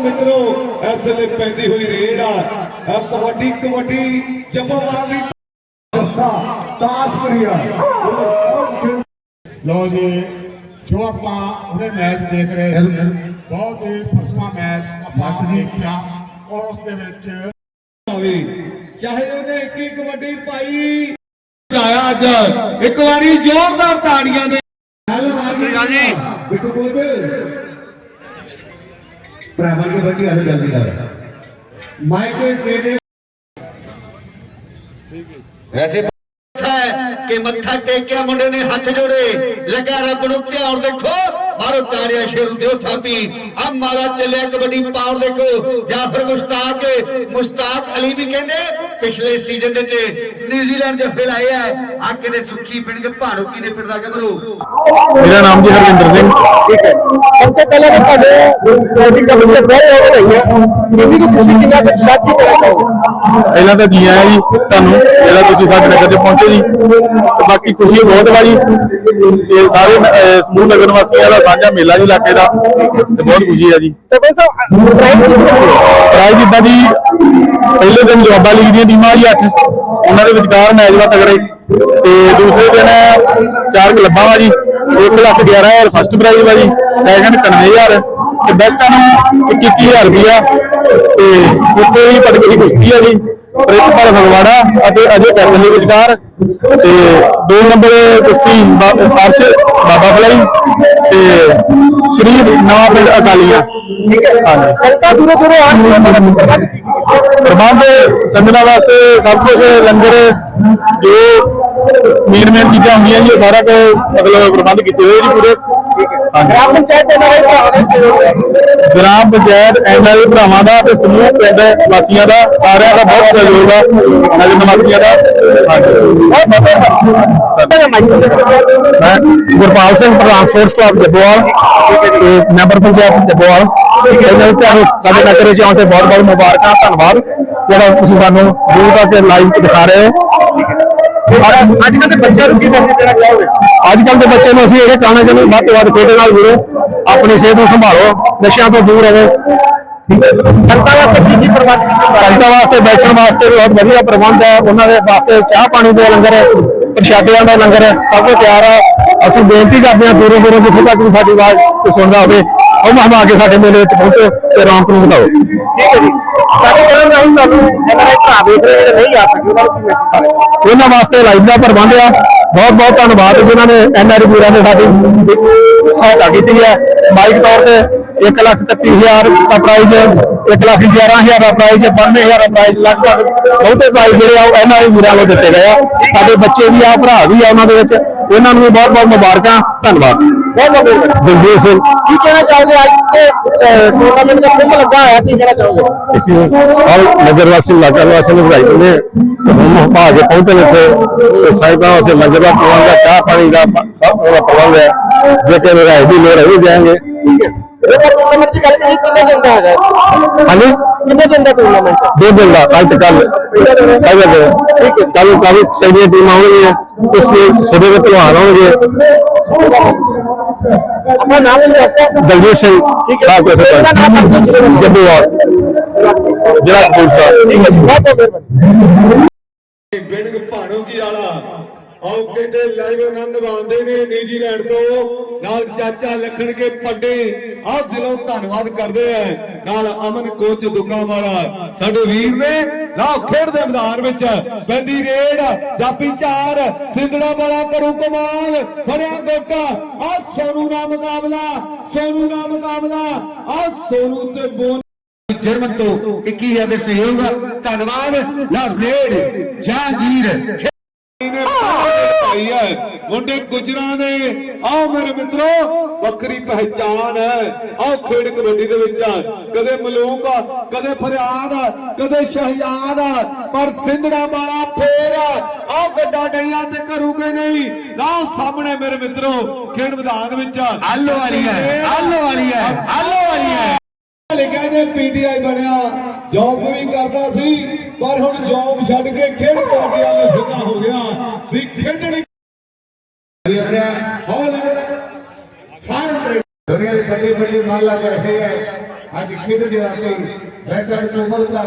ਮਿੱਤਰੋ ਇਸ ਵੇਲੇ ਪੈਂਦੀ ਹੋਈ ਰੇਡ ਆ। ਇਹ ਕਬੱਡੀ ਕਬੱਡੀ ਜੰਮਵਾਂ ਦੀ ਦੱਸਾ ਤਾਸ਼ਪੁਰੀਆ ਲੋ ਜੀ ਜੋ ਆਪਾਂ ਉਹਦੇ ਮੈਚ ਦੇਖ ਰਹੇ ਸੀ ਬਹੁਤ ਹੀ ਫਸਵਾ ਮੈਚ ਆਪਾਂ ਦੇਖਿਆ। ਉਸ ਦੇ ਵਿੱਚ ਆਵੇ ਚਾਹੇ ਉਹਨੇ ਇੱਕ ਹੀ ਕਬੱਡੀ ਪਾਈ ਆਇਆ ਅੱਜ। ਇੱਕ ਵਾਰੀ ਜ਼ੋਰਦਾਰ ਤਾੜੀਆਂ ਦੇ ਸ੍ਰੀ ਜੀ। ਬਿੱਟੂ ਬੋਲ ਪ੍ਰਾਈਮਰ ਦੀ ਬੱਚੀ ਆਲੇ ਜਲਦੀ ਕਰ। ਮਾਈਕ ਤੇ ਸਟੇਜ ਦੇ ਕਿ ਮੱਥਾ ਟੇਕਿਆ ਮੁੰਡੇ ਨੇ ਹੱਥ ਜੋੜੇ। ਲੱਗਾ ਰੱਬ ਨੂੰ ਧਿਆਨ ਦੇਖੋ। ਮਾਰੋ ਤਾੜੀਆਂ ਸ਼ੇਰ ਦਿਓ ਥਾਪੀ ਆ ਮਾਲਾ ਚੱਲਿਆ ਕਬੱਡੀ ਪਾਉਣ ਦੇਖੋ ਜਾਫਰ ਮੁਸ਼ਤਾਕ ਮੁਸ਼ਤਾਕ ਅਲੀ ਵੀ ਕਹਿੰਦੇ ਪਿਛਲੇ ਸੀਜ਼ਨ ਦੇ ਚ ਨਿਊਜ਼ੀਲੈਂਡ ਦੇ ਫਿਰ ਆਏ ਆ। ਆ ਕਿਤੇ ਸੁੱਖੀ ਪਿੰਡ ਕੇ ਭਾਣੋ ਕੀ ਦੇ ਪਿੰਡ ਦਾ ਕਹਿੰਦੇ ਮੇਰਾ ਨਾਮ ਜੀ ਹਰਵਿੰਦਰ ਸਿੰਘ। ਠੀਕ ਹੈ। ਸਭ ਤੋਂ ਪਹਿਲਾਂ ਤਾਂ ਤੁਹਾਡੇ ਤੁਹਾਡੀ ਕਬੱਡੀ ਦੇ ਬਹੁਤ ਹੋ ਰਹੀ ਹੈ। ਤੁਸੀਂ ਕਿੰਨਾ ਕੁ ਸਾਥੀ ਕਰਨਾ ਚਾਹੋਗੇ ਪਹਿਲਾਂ ਤਾਂ ਜੀ ਆਇਆਂ ਜੀ ਤੁਹਾਨੂੰ ਜਿਹੜਾ ਤੁਸੀਂ ਸਾਡੇ ਨਗਰ 'ਚ ਪਹੁੰਚੇ ਜੀ। ਤੇ ਬਾਕੀ ਖੁਸ਼ੀ ਬਹੁਤ ਵਾ ਜੀ। ਇਹ ਸਾਰੇ ਅਹ, ਸਮੂਹ ਨਗਰ ਵਾਸੀਆਂ ਦਾ ਸਾਂਝਾ ਮੇਲਾ ਜੀ ਇਲਾਕੇ ਦਾ। ਤੇ ਬਹੁਤ ਖੁਸ਼ੀ ਹੈ ਜੀ। ਸਭੇ ਸਭ ਪ੍ਰਾਈਜ਼ ਪ੍ਰਾਈਜ਼ ਜਿੱਦਾਂ ਜੀ ਪਹਿਲੇ ਦਿਨ ਜਵਾਬਾ ਲੀਗ ਦੀਆਂ ਟੀਮਾਂ ਜੀ ਅੱਠ। ਉਹਨਾਂ ਦੇ ਵਿਚਕਾਰ ਮੈਚ ਵਾ ਤਗੜੇ ਤੇ ਦੂਸਰੇ ਦਿਨ ਚਾਰ ਕਲੱਬਾਂ ਵਾ ਜੀ। 1 ਲੱਖ 11000 ਫਸਟ ਪ੍ਰਾਈਜ਼ ਵਾ ਜੀ। ਸੈਕੰਡ 91000 ਤੇ ਬੈਸਟਾਂ ਨੂੰ 21000 ਰੁਪਇਆ ਤੇ ਉੱਥੇ ਹੀ ਪਟਕੇ ਦੀ ਕੁਸ਼ਤੀ ਆ ਜੀ। ਪ੍ਰਿੰਸੀਪਲ ਫਗਵਾੜਾ ਅਤੇ ਅਜੇ ਕੈਪਟਨ ਦੇ ਵਿਚਕਾਰ। ਤੇ ਦੋ ਨੰਬਰ ਕੁਸ਼ਤੀ ਅਰਸ਼ ਬਾਬਾ ਫਲਾਈ ਤੇ ਸ਼੍ਰੀ ਨਵਾਂ ਪਿੰਡ ਅਕਾਲੀਆ। ਹੈ ਦੂਰੋਂ ਦੂਰੋਂ ਬੜਾ ਪ੍ਰਬੰਧ ਸੰਗਤਾਂ ਵਾਸਤੇ ਸਭ ਕੁਝ ਲੰਗਰ ਜੋ ਮੇਨ ਮੇਨ ਚੀਜ਼ਾਂ ਹੁੰਦੀਆਂ ਜੀ ਸਾਰਾ ਕੁਝ ਮਤਲਬ ਪ੍ਰਬੰਧ ਕੀਤੇ ਹੋਏ ਜੀ ਪੂਰੇ। ਗ੍ਰਾਮ ਪੰਚਾਇਤ ਦੇ ਨਾਲ ਭਰਾਵਾਂ ਦੇ ਸਹਿਯੋਗ ਹੈ ਗ੍ਰਾਮ ਪੰਚਾਇਤ ਐਨਆਈ ਭਰਾਵਾਂ ਦਾ ਤੇ ਸਮੂਹ ਪਿੰਡ ਵਾਸੀਆਂ ਦਾ ਸਾਰਿਆਂ ਦਾ ਬਹੁਤ ਸਹਿਯੋਗ ਆ ਨਗਰ ਨਿਵਾਸੀਆਂ ਦਾ। ਮੈਂ ਗੁਰਪਾਲ ਸਿੰਘ ਪ੍ਰਧਾਨ ਸਪੋਰਟਸ ਕਲੱਬ ਜੱਬੋਵਾਲ ਤੇ ਮੈਂਬਰ ਪੰਚਾਇਤ ਜੱਬੋਵਾਲ। ਇਹਨਾਂ ਨੂੰ ਤੁਹਾਨੂੰ ਸਾਡੇ ਨਗਰ ਵਿੱਚ ਆਉਣ ਤੇ ਬਹੁਤ ਬਹੁਤ ਮੁਬਾਰਕਾਂ ਧੰਨਵਾਦ। ਜਿਹੜਾ ਤੁਸੀਂ ਸਾਨੂੰ ਦੂਰ ਤੱਕ ਲਾਈਵ ਦਿਖਾ ਰਹੇ ਹੋ। ਅੱਜ ਕੱਲ੍ਹ ਦੇ ਬੱਚਿਆਂ ਨੂੰ ਕੀ ਮੈਸੇਜ ਦੇਣਾ ਚਾਹੋਗੇ? ਅੱਜ ਕੱਲ ਦੇ ਬੱਚੇ ਨੂੰ ਅਸੀਂ ਇਹ ਕਹਿਣਾ ਚਾਹੁੰਦੇ ਵੱਧ ਤੋਂ ਵੱਧ ਖੇਡ ਨਾਲ ਜੁੜੋ ਆਪਣੀ ਸਿਹਤ ਨੂੰ ਸੰਭਾਲੋ ਨਸ਼ਿਆਂ ਤੋਂ ਦੂਰ ਰਹੋ। ਸੰਗਤਾਂ ਵਾਸਤੇ ਕੀ ਕੀ ਪ੍ਰਬੰਧ ਕੀਤੇ ਸੰਗਤਾਂ ਵਾਸਤੇ ਬੈਠਣ ਵਾਸਤੇ ਬਹੁਤ ਵਧੀਆ ਪ੍ਰਬੰਧ ਹੈ ਉਹਨਾਂ ਦੇ ਵਾਸਤੇ ਚਾਹ ਪਾਣੀ ਦੇ ਲੰਗਰ ਹੈ ਪ੍ਰਸ਼ਾਦਿਆਂ ਦਾ ਲੰਗਰ ਹੈ ਸਭ ਕੁਝ ਤਿਆਰ ਹੈ ਅਸੀਂ ਬੇਨਤੀ ਕਰਦੇ ਹਾਂ ਦੂਰੋਂ ਦੂਰੋਂ ਜਿੱਥੇ ਤੱਕ ਵੀ ਸਾਡੀ ਆਵਾਜ਼ ਸੁਣਦਾ ਹੋਵੇ ਉਹ ਮਹਿਮਾ ਕੇ ਸਾਡੇ ਮੇਲੇ ਵਿੱਚ ਪਹੁੰਚੋ ਤੇ ਰੌਣਕ ਨੂੰ ਵਧਾਓ। ਠੀਕ ਹੈ ਜੀ। ਸਾਡੇ ਕੋਲ ਰਾਹੀਂ ਤੁਹਾਨੂੰ ਐਨਆਰਆਈ ਭਰਾ ਵੇਖ ਰਹੇ ਜਿਹੜੇ ਨਹੀਂ ਆ ਸਕੇ ਉਹਨਾਂ ਨੂੰ ਕੀ ਮੈਸੇਜ ਦੇਣਾ ਉਹਨਾਂ ਵਾਸਤੇ ਲਾਈਵ ਦਾ ਪ੍ਰਬੰਧ ਆ। ਬਹੁਤ ਬਹੁਤ ਧੰਨਵਾਦ ਜਿਨ੍ਹਾਂ ਨੇ ਐਨਆਰ ਵੀਰਾਂ ਨੇ ਸਾਡੀ ਸਹਾਇਤਾ ਕੀਤੀ ਹੈ। ਮਾਈਕ ਤੌਰ ਤੇ 1 ਲੱਖ 31000 ਦਾ ਪ੍ਰਾਈਜ਼ 1 ਲੱਖ 11000 ਦਾ ਪ੍ਰਾਈਜ਼ 92000 ਦਾ ਪ੍ਰਾਈਜ਼ ਲਗਭਗ ਬਹੁਤੇ ਪ੍ਰਾਈਜ਼ ਜਿਹੜੇ ਆ ਉਹ ਐਨਆਰ ਵੀਰਾਂ ਨੂੰ ਦਿੱਤੇ ਗਏ ਆ। ਸਾਡੇ ਬੱਚੇ ਵੀ ਆ ਭਰਾ ਵੀ ਆ ਉਹਨਾਂ ਦੇ ਵਿੱਚ। ਇਹਨਾਂ ਨੂੰ ਵੀ ਬਹੁਤ ਬਹੁਤ ਮੁਬਾਰਕਾਂ। ਧੰਨਵਾਦ। ਦਿਲਜੀਤ ਸਿੰਘ। ਕੀ ਕਹਿਣਾ ਚਾਹੋਗੇ ਅੱਜ ਦੇ ਟੂਰਨਾਮੈਂਟ ਦਾ ਕੁੰਭ ਲੱਗਾ ਹੋਇਆ ਕੀ ਕਹਿਣਾ ਚਾਹੋਗੇ? ਔਰ ਨਗਰ ਵਾਸੀ ਇਲਾਕਾ ਵਾਸੀ ਨੂੰ ਵਧਾਈ ਦਿੰਦੇ ਹਮ ਭਾਗ ਕੇ ਪਹੁੰਚੇ ਨੇ ਇੱਥੇ ਤੇ ਸਾਈਦਾਂ ਵਾਸਤੇ ਲੰਗਰ ਦਾ ਪ੍ਰਬੰਧ ਹੈ ਚਾਹ ਪਾਣੀ ਦਾ ਸਭ ਦਾ ਪ੍ਰਬੰਧ ਹੈ। ਜੇ ਕਿ ਰਾਜ ਦੀ ਲੋੜ ਹੋਈ ਜਾਣਗੇ ਠੀਕ ਹੈ। ਇਹ ਟੂਰਨਾਮੈਂਟ ਦੀ ਗੱਲ ਕਰੀ ਕਿੰਨੇ ਦਿਨ ਦਾ ਹੈਗਾ ਹਾਂਜੀ ਕਿੰਨੇ ਦਿਨ ਦਾ ਟੂਰਨਾਮੈਂਟ ਹੈ ਦੋ ਦਿਨ ਦਾ ਅੱਜ ਕੱਲ ਕੱਲ ਠੀਕ ਹੈ ਕੱਲ ਕੱਲ ਚੰਗੀਆਂ ਟੀਮਾਂ ਆਉਣਗੀਆਂ ਤੁਸੀਂ ਸਦੇ ਦੇ ਪਹਿਲਵਾਨ ਆਉਣਗੇ। ਆਪਣਾ ਨਾਮ ਵੀ ਦੱਸਦਾ ਦਲਜੀਤ ਸਿੰਘ, ਸਾਹਿਬ ਦੇ ਜੱਬੂਵਾਲ। ਜਿਹੜਾ ਪੁਲਿਸ ਠੀਕ ਹੈ ਬਹੁਤ ਮਿਹਰਬਾਨੀ ਆਓ ਕਹਿੰਦੇ ਲਾਈਵ ਆਨੰਦ ਮਾਣਦੇ ਨੇ ਨਿਊਜ਼ੀਲੈਂਡ ਤੋਂ। ਨਾਲ ਚਾਚਾ ਲਖਣ ਕੇ ਪੱਡੇ, ਆਹ ਦਿਲੋਂ ਧੰਨਵਾਦ ਕਰਦੇ ਆ। ਨਾਲ ਅਮਨ ਕੋਚ ਦੁੱਗਾ ਵਾਲਾ ਸਾਡੇ ਵੀਰ ਨੇ। ਲਾਓ ਖੇਡ ਦੇ ਮੈਦਾਨ ਵਿੱਚ ਬੰਦੀ ਰੇਡ, ਜਾਪੀ ਚਾਰ ਸਿੰਧੜਾ ਵਾਲਾ ਕਰੂ ਕਮਾਲ, ਫੜਿਆ ਗੋਟਾ ਆ ਸੋਨੂ ਦਾ ਮੁਕਾਬਲਾ, ਸੋਨੂ ਦਾ ਮੁਕਾਬਲਾ। ਆ ਸੋਨੂ ਤੇ ਬੋਨ ਜਰਮਨ ਤੋਂ 21000 ਦੇ ਸਹਿਯੋਗ ਧੰਨਵਾਦ। ਲਾ ਰੇਡ, ਜਹਾਂਗੀਰ ਨੇ ਭਾਈ ਹੈ। ਮੁੰਡੇ ਗੁਜਰਾਂ ਨੇ। ਆਓ ਮੇਰੇ ਮਿੱਤਰੋ, ਵੱਖਰੀ ਪਹਿਚਾਨ ਹੈ। ਆਓ ਖੇਡ ਕਬੱਡੀ ਦੇ ਵਿੱਚ ਕਦੇ ਮਲੂਕ ਕਦੇ ਫਰਿਆਦ ਕਦੇ ਸ਼ਹਿਜ਼ਾਦ ਪਰ ਸਿੰਧੜਾ ਵਾਲਾ ਫੇਰ ਆਓ ਗੱਡਾ ਡਈਆਂ ਤੇ ਕਰੂਗੇ ਨਹੀਂ। ਨਾ ਸਾਹਮਣੇ ਮੇਰੇ ਮਿੱਤਰੋ, ਖੇਡ ਮੈਦਾਨ ਵਿੱਚ ਆਲੋ ਵਾਲੀ ਹੈ ਆਲੋ ਵਾਲੀ ਹੈ ਆਲੋ ਵਾਲੀ ਹੈ ਪੀਟੀਆਈ ਬਣਿਆ ਜੌਬ ਵੀ ਕਰਦਾ ਸੀ, ਪਰ ਹੁਣ ਜੌਬ ਛੱਡ ਕੇ ਖੇਡ ਕਬੱਡੀ ਵਾਲੇ ਸਿੱਧਾ ਹੋ ਗਿਆ, ਵੀ ਖੇਡਣੀ ਦੁਨੀਆ ਦੇ ਬੱਲੇ ਬੱਲੇ ਮਨ ਲੱਗ ਰਹੇ ਹੈ, ਅੱਜ ਖੇਡ ਦੇ ਆ ਕੇ ਬੈਕਵਰਡ ਕੋਮਲ ਦਾ